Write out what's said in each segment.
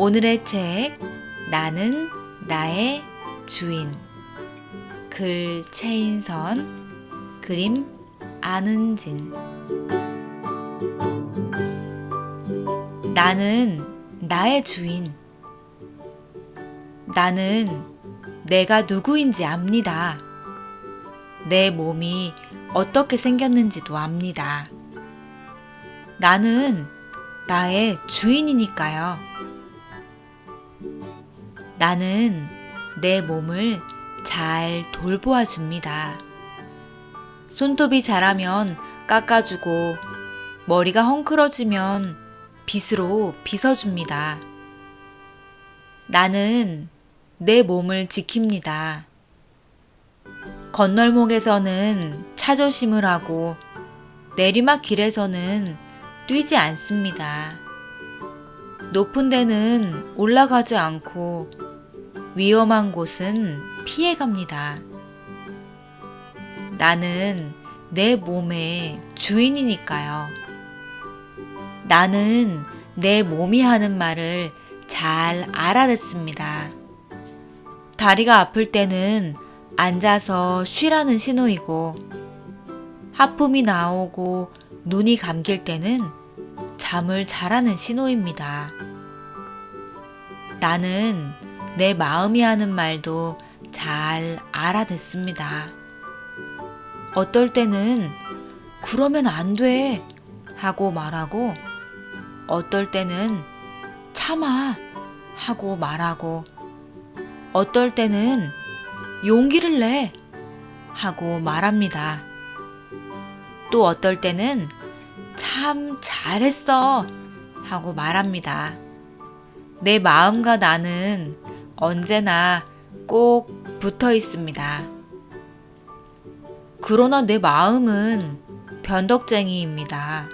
오늘의 책 나는 나의 주인 글 최인선 그림 안은진 나는 나의 주인 나는 내가 누구인지 압니다. 내 몸이 어떻게 생겼는지도 압니다. 나는 나의 주인이니까요. 나는 내 몸을 잘 돌보아 줍니다. 손톱이 자라면 깎아주고 머리가 헝클어지면 빗으로 빗어줍니다. 나는 내 몸을 지킵니다. 건널목에서는 차조심을 하고 내리막 길에서는 뛰지 않습니다. 높은 데는 올라가지 않고 위험한 곳은 피해갑니다. 나는 내 몸의 주인이니까요. 나는 내 몸이 하는 말을 잘 알아듣습니다. 다리가 아플 때는 앉아서 쉬라는 신호이고, 하품이 나오고 눈이 감길 때는 잠을 자라는 신호입니다. 나는 내 마음이 하는 말도 잘 알아듣습니다. 어떨 때는 그러면 안 돼 하고 말하고, 어떨 때는 참아 하고 말하고, 어떨 때는 용기를 내 하고 말합니다. 또 어떨 때는 참 잘했어 하고 말합니다. 내 마음과 나는 언제나 꼭 붙어 있습니다. 그러나 내 마음은 변덕쟁이입니다.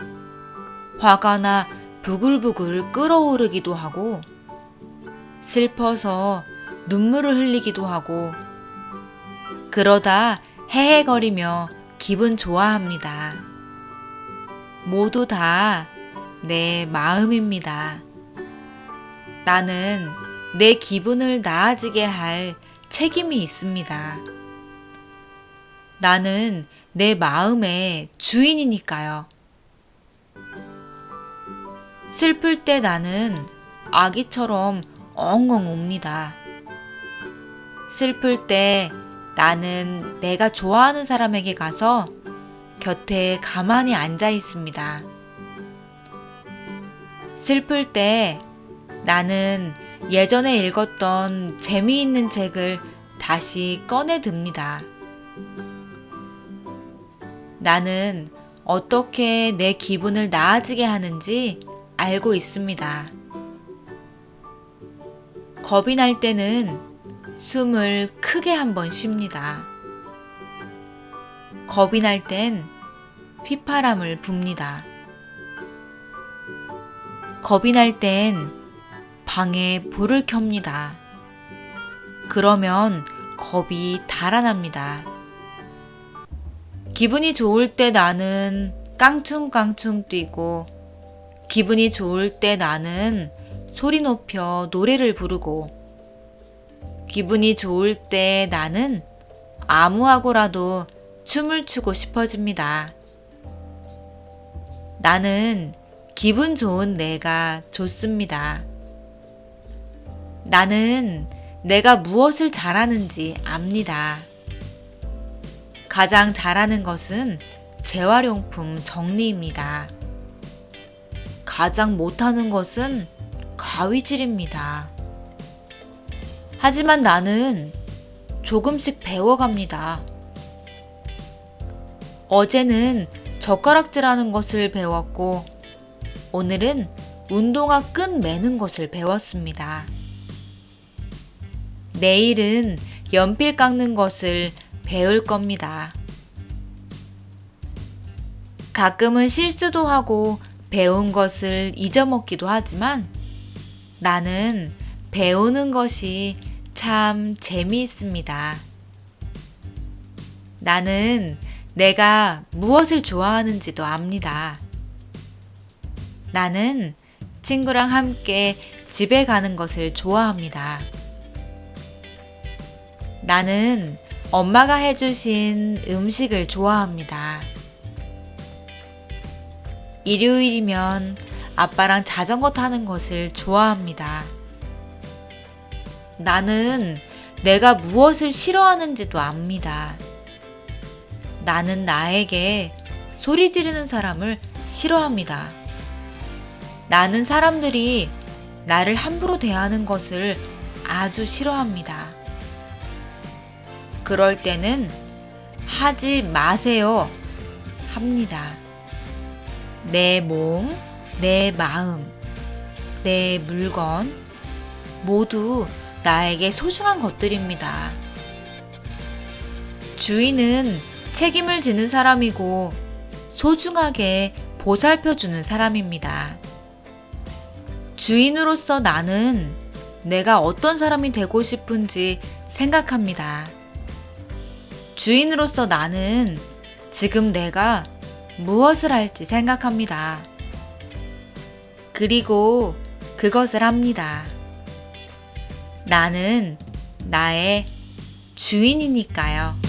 화가 나 부글부글 끓어오르기도 하고, 슬퍼서 눈물을 흘리기도 하고, 그러다 헤헤거리며 기분 좋아합니다. 모두 다 내 마음입니다. 나는 내 기분을 나아지게 할 책임이 있습니다. 나는 내 마음의 주인이니까요. 슬플 때 나는 아기처럼 엉엉 웁니다. 슬플 때 나는 내가 좋아하는 사람에게 가서 곁에 가만히 앉아 있습니다. 슬플 때 나는 예전에 읽었던 재미있는 책을 다시 꺼내 듭니다. 나는 어떻게 내 기분을 나아지게 하는지 알고 있습니다. 겁이 날 때는 숨을 크게 한번 쉽니다. 겁이 날 땐 휘파람을 붑니다. 겁이 날 땐 방에 불을 켭니다. 그러면 겁이 달아납니다. 기분이 좋을 때 나는 깡충깡충 뛰고, 기분이 좋을 때 나는 소리 높여 노래를 부르고, 기분이 좋을 때 나는 아무하고라도 춤을 추고 싶어집니다. 나는 기분 좋은 내가 좋습니다. 나는 내가 무엇을 잘하는지 압니다. 가장 잘하는 것은 재활용품 정리입니다. 가장 못하는 것은 가위질입니다. 하지만 나는 조금씩 배워갑니다. 어제는 젓가락질하는 것을 배웠고, 오늘은 운동화 끈 매는 것을 배웠습니다. 내일은 연필 깎는 것을 배울 겁니다. 가끔은 실수도 하고 배운 것을 잊어먹기도 하지만 나는 배우는 것이 참 재미있습니다. 나는 내가 무엇을 좋아하는지도 압니다. 나는 친구랑 함께 집에 가는 것을 좋아합니다. 나는 엄마가 해주신 음식을 좋아합니다. 일요일이면 아빠랑 자전거 타는 것을 좋아합니다. 나는 내가 무엇을 싫어하는지도 압니다. 나는 나에게 소리 지르는 사람을 싫어합니다. 나는 사람들이 나를 함부로 대하는 것을 아주 싫어합니다. 그럴 때는 하지 마세요. 합니다. 내 몸, 내 마음, 내 물건 모두 나에게 소중한 것들입니다. 주인은 책임을 지는 사람이고 소중하게 보살펴 주는 사람입니다. 주인으로서 나는 내가 어떤 사람이 되고 싶은지 생각합니다. 주인으로서 나는 지금 내가 무엇을 할지 생각합니다. 그리고 그것을 합니다. 나는 나의 주인이니까요.